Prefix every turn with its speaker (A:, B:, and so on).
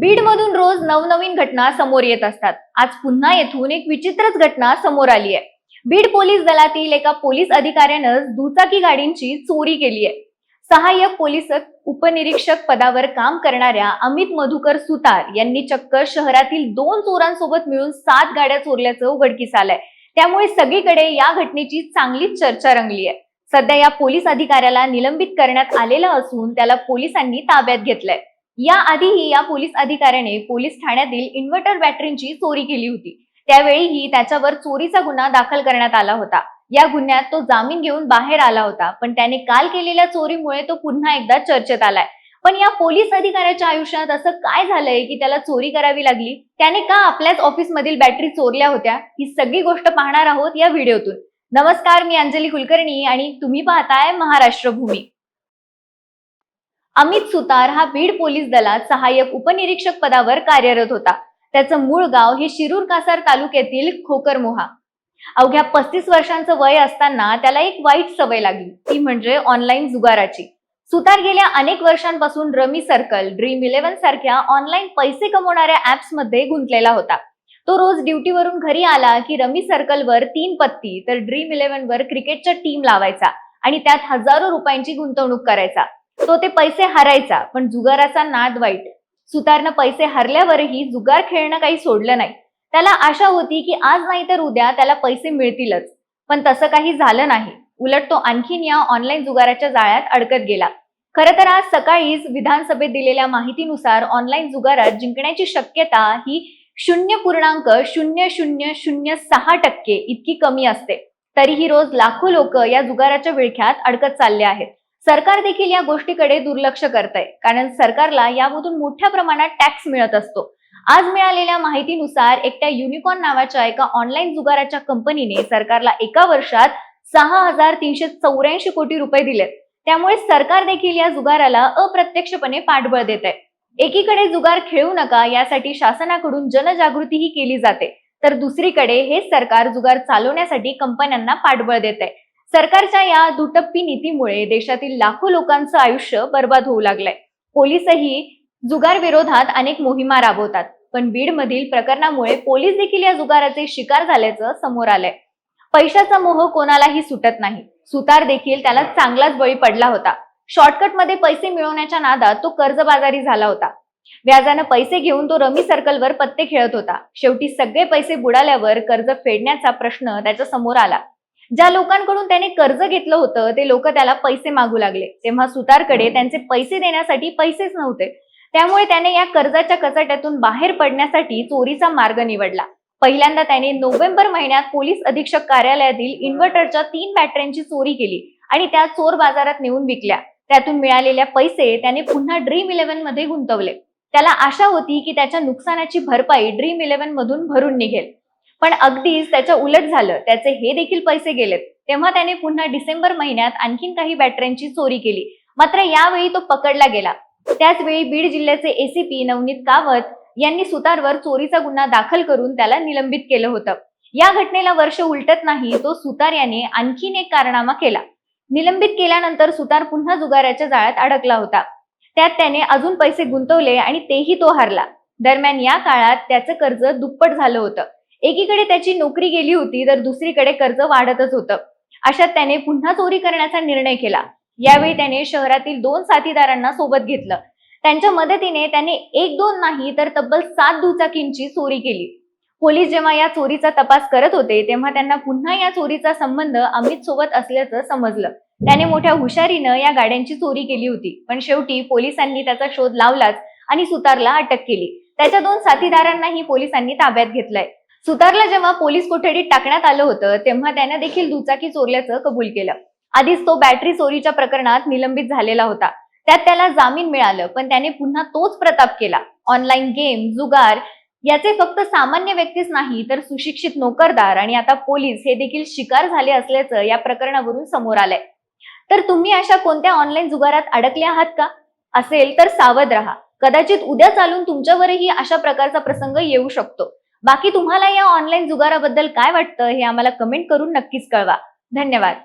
A: बीडमधून रोज नवनवीन घटना समोर येत असतात. आज पुन्हा येथून एक विचित्रच घटना समोर आली आहे. बीड पोलीस दलातील एका पोलीस अधिकाऱ्यानं दुचाकी गाडींची चोरी केली आहे. सहाय्यक पोलीस उपनिरीक्षक पदावर काम करणाऱ्या अमित मधुकर सुतार यांनी चक्क शहरातील दोन चोरांसोबत मिळून सात गाड्या चोरल्याचं उघडकीस आलंय. त्यामुळे सगळीकडे या घटनेची चांगलीच चर्चा रंगली आहे. सध्या या पोलीस अधिकाऱ्याला निलंबित करण्यात आलेलं असून त्याला पोलिसांनी ताब्यात घेतलंय. याआधीही या पोलीस अधिकाऱ्याने पोलीस ठाण्यातील इन्व्हर्टर बॅटरींची चोरी केली होती. त्यावेळीही त्याच्यावर चोरीचा गुन्हा दाखल करण्यात आला होता. या गुन्ह्यात तो जामीन घेऊन बाहेर आला होता पण त्याने काल केलेल्या चोरीमुळे तो पुन्हा एकदा चर्चेत आलाय. पण या पोलीस अधिकाऱ्याच्या आयुष्यात असं काय झालंय की त्याला चोरी करावी लागली? त्याने का आपल्याच ऑफिसमधील बॅटरी चोरल्या होत्या? ही सगळी गोष्ट पाहणार आहोत या व्हिडिओतून. नमस्कार मी अंजली कुलकर्णी आणि तुम्ही पाहताय महाराष्ट्र भूमी. अमित सुतार हा बीड पोलीस दलात सहाय्यक उपनिरीक्षक पदावर कार्यरत होता. त्याचं मूळ गाव हे शिरूर कासार तालुक्यातील खोकरमोहा. अवघ्या पस्तीस वर्षांचं वय असताना त्याला एक वाईट सवय लागली. ती म्हणजे ऑनलाईन जुगाराची. सुतार गेल्या अनेक वर्षांपासून रमी सर्कल ड्रीम इलेव्हन सारख्या ऑनलाईन पैसे कमवणाऱ्या ऍप्समध्ये गुंतलेला होता. तो रोज ड्युटीवरून घरी आला की रमी सर्कलवर तीन पत्ती तर ड्रीम इलेव्हन वर क्रिकेटच्या टीम लावायचा आणि त्यात हजारो रुपयांची गुंतवणूक करायचा. तो ते पैसे हरायचा पण जुगाराचा नाद वाईट. सुतारनं पैसे हरल्यावरही जुगार खेळणं काही सोडलं नाही. त्याला आशा होती की आज नाही तर उद्या त्याला पैसे मिळतीलच पण तसं काही झालं नाही. उलट तो आणखीन या ऑनलाईन जुगाराच्या जाळ्यात अडकत गेला. खरं तर आज सकाळीच विधानसभेत दिलेल्या माहितीनुसार ऑनलाईन जुगारात जिंकण्याची शक्यता ही शून्य पूर्णांक शून्य शून्य शून्य सहा टक्के इतकी कमी असते. तरीही रोज लाखो लोक या जुगाराच्या विळख्यात अडकत चालले आहेत. सरकार देखील या गोष्टीकडे दुर्लक्ष करत आहे कारण सरकारला यामधून मोठ्या प्रमाणात टॅक्स मिळत असतो. आज मिळालेल्या माहितीनुसार एकट्या युनिकॉर्न नावाच्या एका ऑनलाईन जुगाराच्या कंपनीने सरकारला एका वर्षात सहा हजार तीनशे चौऱ्याऐंशी कोटी रुपये दिलेत त्यामुळे सरकार देखील या जुगाराला अप्रत्यक्षपणे पाठबळ देत आहे एकीकडे जुगार खेळू नका यासाठी शासनाकडून जनजागृतीही केली जाते. तर दुसरीकडे हे सरकार जुगार चालवण्यासाठी कंपन्यांना पाठबळ देत आहे सरकारच्या या दुटप्पी नीतीमुळे देशातील लाखो लोकांचं आयुष्य बर्बाद होऊ लागलंय. पोलीसही जुगार विरोधात अनेक मोहिमा राबवतात पण बीडमधील प्रकरणामुळे पोलीस देखील या जुगाराचे शिकार झाल्याचं समोर आलंय. पैशाचा मोह कोणालाही सुटत नाही. सुतार देखील त्याला चांगलाच बळी पडला होता. शॉर्टकटमध्ये पैसे मिळवण्याच्या नादात तो कर्जबाजारी झाला होता. व्याजानं पैसे घेऊन तो रमी सर्कलवर पत्ते खेळत होता. शेवटी सगळे पैसे बुडाल्यावर कर्ज फेडण्याचा प्रश्न त्याच्यासमोर आला. ज्या लोकांकडून त्याने कर्ज घेतलं होतं ते लोक त्याला पैसे मागू लागले. तेव्हा सुतारकडे त्यांचे पैसे देण्यासाठी पैसेच नव्हते. त्यामुळे त्याने या कर्जाच्या कचाट्यातून बाहेर पडण्यासाठी चोरीचा मार्ग निवडला. पहिल्यांदा त्याने नोव्हेंबर महिन्यात पोलीस अधीक्षक कार्यालयातील इन्व्हर्टरच्या तीन बॅटऱ्यांची चोरी केली आणि त्या चोर बाजारात नेऊन विकल्या. त्यातून मिळालेल्या पैसे त्याने पुन्हा ड्रीम इलेव्हनमध्ये गुंतवले. त्याला आशा होती की त्याच्या नुकसानाची भरपाई ड्रीम इलेव्हन मधून भरून निघेल. पण अगदीच त्याच्या उलट झालं. त्याचे हे देखील पैसे गेलेत. तेव्हा त्याने पुन्हा डिसेंबर महिन्यात आणखीन काही बॅटऱ्यांची चोरी केली. मात्र यावेळी तो पकडला गेला. त्याचवेळी बीड जिल्ह्याचे एसीपी नवनीत कावत यांनी सुतारवर चोरीचा गुन्हा दाखल करून त्याला निलंबित केलं होतं. या घटनेला वर्ष उलटत नाही तो सुतार याने आणखीन एक कारनामा केला. निलंबित केल्यानंतर सुतार पुन्हा जुगाराच्या जाळ्यात अडकला होता. त्यात त्याने अजून पैसे गुंतवले आणि तेही तो हारला. दरम्यान या काळात त्याचं कर्ज दुप्पट झालं होतं. एकीकडे त्याची नोकरी गेली होती तर दुसरीकडे कर्ज वाढतच होतं. अशात त्याने पुन्हा चोरी करण्याचा निर्णय केला. यावेळी त्याने शहरातील दोन साथीदारांना सोबत घेतलं. त्यांच्या मदतीने त्याने एक दोन नाही तर तब्बल सात दुचाकींची चोरी केली. पोलीस जेव्हा या चोरीचा तपास करत होते तेव्हा त्यांना पुन्हा या चोरीचा संबंध अमित सोबत असल्याचं समजलं. त्याने मोठ्या हुशारीनं या गाड्यांची चोरी केली होती पण शेवटी पोलिसांनी त्याचा शोध लावलाच आणि सुतारला अटक केली. त्याच्या दोन साथीदारांनाही पोलिसांनी ताब्यात घेतलंय. सुतारला जेव्हा पोलीस कोठडीत टाकण्यात आलं होतं तेव्हा त्याने देखील दुचाकी चोरल्याचं कबूल केलं. आधीच तो बॅटरी चोरीच्या प्रकरणात निलंबित झालेला होता. त्यात त्याला जामीन मिळालं पण त्याने पुन्हा तोच प्रताप केला. ऑनलाईन गेम जुगार याचे फक्त सामान्य व्यक्तीच नाही तर सुशिक्षित नोकरदार आणि आता पोलीस हे देखील शिकार झाले असल्याचं या प्रकरणावरून समोर आलंय. तर तुम्ही अशा कोणत्या ऑनलाईन जुगारात अडकले आहात का? असेल तर सावध राहा. कदाचित उद्या चालून तुमच्यावरही अशा प्रकारचा प्रसंग येऊ शकतो. बाकी तुम्हाला या ऑनलाईन जुगाराबद्दल काय वाटतं हे आम्हाला कमेंट करून नक्कीच कळवा. धन्यवाद.